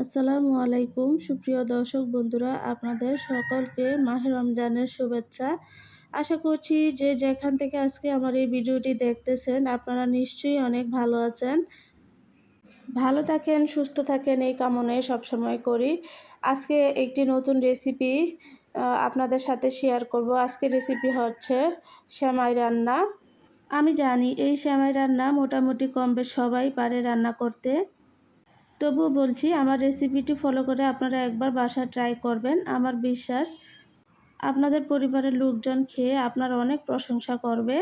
আসসালামু আলাইকুম, সুপ্রিয় দর্শক বন্ধুরা, আপনাদের সকলকে মাহে রমজানের শুভেচ্ছা। আশা করছি যে যেখান থেকে আজকে আমার এই ভিডিওটি দেখতেছেন, আপনারা নিশ্চয়ই অনেক ভালো আছেন। ভালো থাকেন, সুস্থ থাকেন, এই কামনায় সবসময় করি। আজকে একটি নতুন রেসিপি আপনাদের সাথে শেয়ার করব। আজকে রেসিপি হচ্ছে শ্যামাই রান্না। আমি জানি এই শ্যামাই রান্না মোটামুটি কম বেশ সবাই পারে রান্না করতে। তবুও বলছি, আমার রেসিপিটি ফলো করে আপনারা একবার বাসা ট্রাই করবেন। আমার বিশ্বাস, আপনাদের পরিবারের লোকজন খেয়ে আপনারা অনেক প্রশংসা করবে।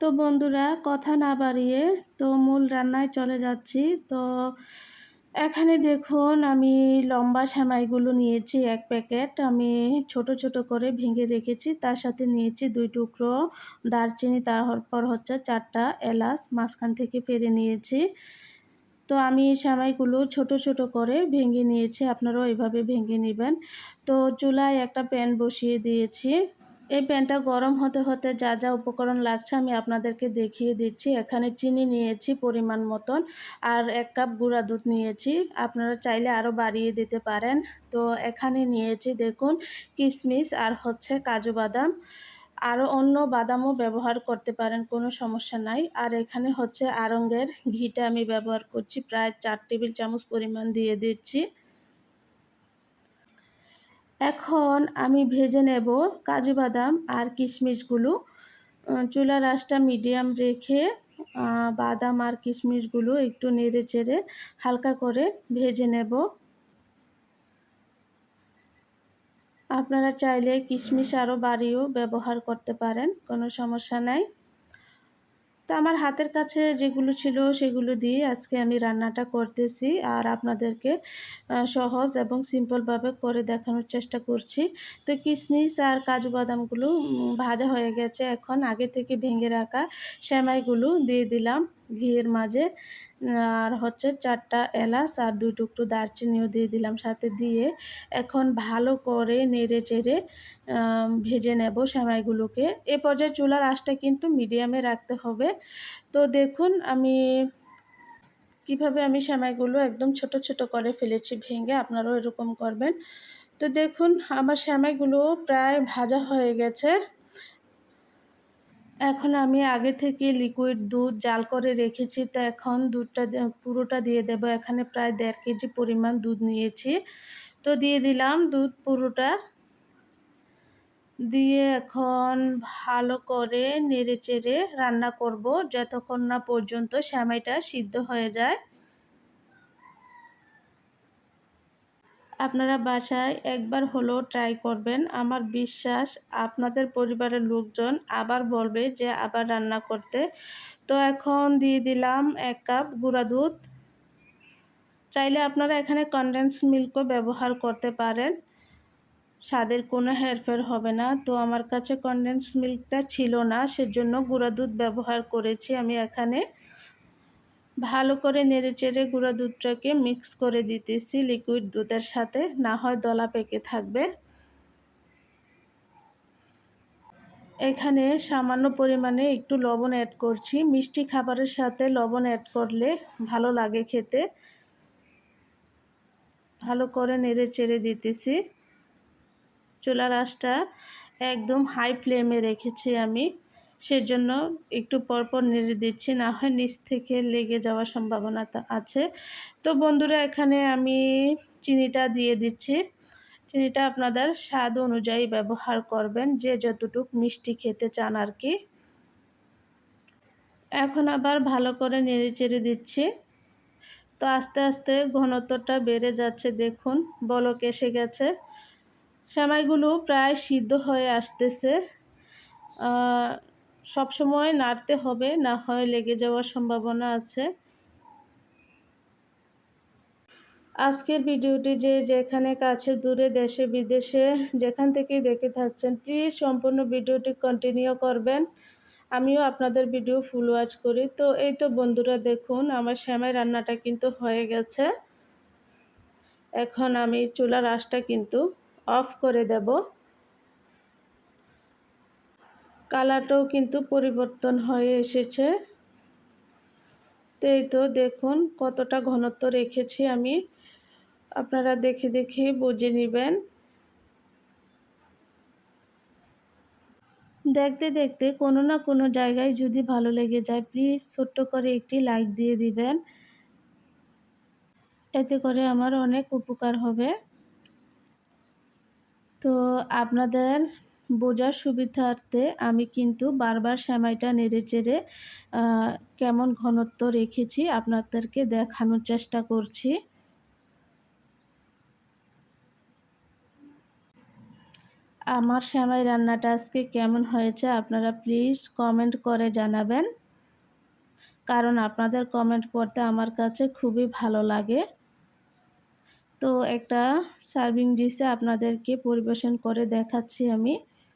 তো বন্ধুরা, কথা না বাড়িয়ে তো মূল রান্নায় চলে যাচ্ছি। তো এখানে দেখুন, আমি লম্বা সেমাইগুলো নিয়েছি এক প্যাকেট। আমি ছোট ছোট করে ভেঙে রেখেছি, তার সাথে নিয়েছি দুই টুকরো দারচিনি, তারপর হচ্ছে চারটা এলাচ, মাঝখান থেকে ফেরে নিয়েছি। তো আমি সামাইগুলো ছোট ছোট করে ভেঙে নিয়েছি। আপনারাও এভাবে ভেঙে নেবেন। তো চুলায় একটা প্যান বসিয়ে দিয়েছি। এই প্যানটা গরম হতে হতে যা যা উপকরণ লাগছে আমি আপনাদেরকে দেখিয়ে দিচ্ছি। এখানে চিনি নিয়েছি পরিমাণ মতন আর এক কাপ গুঁড়া দুধ নিয়েছি। আপনারা চাইলে আরও বাড়িয়ে দিতে পারেন। তো এখানে নিয়েছি দেখুন কিশমিশ আর হচ্ছে কাজু বাদাম। আরও অন্য বাদামও ব্যবহার করতে পারেন, কোনো সমস্যা নাই। আর এখানে হচ্ছে আরঙ্গের ঘিটা আমি ব্যবহার করছি, প্রায় চার টেবিল চামচ পরিমাণ দিয়ে দিচ্ছি। এখন আমি ভেজে নেব কাজু বাদাম আর কিশমিশগুলো। চুলার আঁচটা মিডিয়াম রেখে বাদাম আর কিশমিশগুলো একটু নেড়ে চেড়ে হালকা করে ভেজে নেব। আপনারা চাইলে কিশমিশ আরও বাড়িও ব্যবহার করতে পারেন, কোনো সমস্যা নাই। তো আমার হাতের কাছে যেগুলো ছিল সেগুলো দিয়ে আজকে আমি রান্নাটা করতেছি আর আপনাদেরকে সহজ এবং সিম্পলভাবে করে দেখানোর চেষ্টা করছি। তো কিশমিশ আর কাজু বাদামগুলো ভাজা হয়ে গেছে। এখন আগে থেকে ভেঙে রাখা সেমাইগুলো দিয়ে দিলাম। ঘিয়ের মাঝে, আর হচ্ছে চারটা এলাচ আর দুই টুকরো দারচিনিও দিয়ে দিলাম। সাথে দিয়ে এখন ভালো করে নেড়ে চেড়ে ভেজে নেব সেমাইগুলোকে। এ পর্যায়ে চুলার আঁচটা কিন্তু মিডিয়ামে রাখতে হবে। তো দেখুন, আমি কীভাবে আমি সেমাইগুলো একদম ছোট ছোট করে ফেলেছি, ভেঙে আপনারাও এরকম করবেন। তো দেখুন, আমার সেমাইগুলো প্রায় ভাজা হয়ে গেছে। এখন আমি আগে থেকে লিকুইড দুধ জাল করে রেখেছি, তো এখন দুধটা পুরোটা দিয়ে দেব। এখানে প্রায় দেড় কেজি পরিমাণ দুধ নিয়েছি। তো দিয়ে দিলাম দুধ পুরোটা। দিয়ে এখন ভালো করে নেড়ে চেড়ে রান্না করব, যতক্ষণ না পর্যন্ত শ্যামাইটা সিদ্ধ হয়ে যায়। আপনারা বাসায় একবার হলেও ট্রাই করবেন। আমার বিশ্বাস, আপনাদের পরিবারের লোকজন আবার বলবে যে আবার রান্না করতে। তো এখন দিয়ে দিলাম এক কাপ গুঁড়া দুধ। চাইলে আপনারা এখানে কনডেন্স মিল্কও ব্যবহার করতে পারেন। স্বাদের কোনো হেরফের হবে না। তো আমার কাছে কনডেন্স মিল্কটা ছিল না, সেজন্য গুঁড়া দুধ ব্যবহার করেছি আমি এখানে। ভালো করে নেড়ে চেড়ে গুঁড়া দুধটাকে মিক্স করে দিতেছি লিকুইড দুধের সাথে, না হয় দলা পেকে থাকবে। এখানে সামান্য পরিমাণে একটু লবণ অ্যাড করছি। মিষ্টি খাবারের সাথে লবণ অ্যাড করলে ভালো লাগে খেতে। ভালো করে নেড়ে চেড়ে দিতেছি। চুলার আঁচটা একদম হাই ফ্লেমে রেখেছি আমি। সেজন্য একটু পরপর নেড়ে দিচ্ছি, না হয় নিচ থেকে লেগে যাওয়ার সম্ভাবনা আছে। তো বন্ধুরা, এখানে আমি চিনিটা দিয়ে দিচ্ছি। চিনিটা আপনাদের স্বাদ অনুযায়ী ব্যবহার করবেন, যে যতটুক মিষ্টি খেতে চান আর কি। এখন আবার ভালো করে নেড়ে চেড়ে দিচ্ছি। তো আস্তে আস্তে ঘনত্বটা বেড়ে যাচ্ছে, দেখুন, বলক এসে গেছে। সেমাইগুলো প্রায় সিদ্ধ হয়ে আসতেছে। সব সময় নাড়তে হবে, না হয় লেগে যাওয়ার সম্ভাবনা আছে। আজকের ভিডিওটি যে যেখানে কাছে দূরে, দেশে, বিদেশে, যেখান থেকেই দেখে থাকছেন প্লিজ সম্পূর্ণ ভিডিওটি কন্টিনিউ করবেন। আমিও আপনাদের ভিডিও ফুল ওয়াচ করি। তো এই তো বন্ধুরা, দেখুন আমার শ্যামাই রান্নাটা কিন্তু হয়ে গেছে। এখন আমি চুলার আঁচটা কিন্তু অফ করে দেব। কালারটাও কিন্তু পরিবর্তন হয়ে এসেছে। তো এই তো দেখুন কতটা ঘনত্ব রেখেছি আমি। আপনারা দেখে দেখে বুঝে নেবেন। দেখতে দেখতে কোনো না কোনো জায়গায় যদি ভালো লেগে যায় প্লিজ ছোট্ট করে একটি লাইক দিয়ে দিবেন। এতে করে আমার অনেক উপকার হবে। তো আপনাদের বোঝার সুবিধার্থে আমি কিন্তু বারবার সেমাইটা নেড়ে চেড়ে কেমন ঘনত্ব রেখেছি আপনাদেরকে দেখানোর চেষ্টা করছি। আমার সেমাই রান্নাটা আজকে কেমন হয়েছে আপনারা প্লিজ কমেন্ট করে জানাবেন। কারণ আপনাদের কমেন্ট পড়তে আমার কাছে খুবই ভালো লাগে। তো একটা সার্ভিং ডিশে আপনাদেরকে পরিবেশন করে দেখাচ্ছি আমি।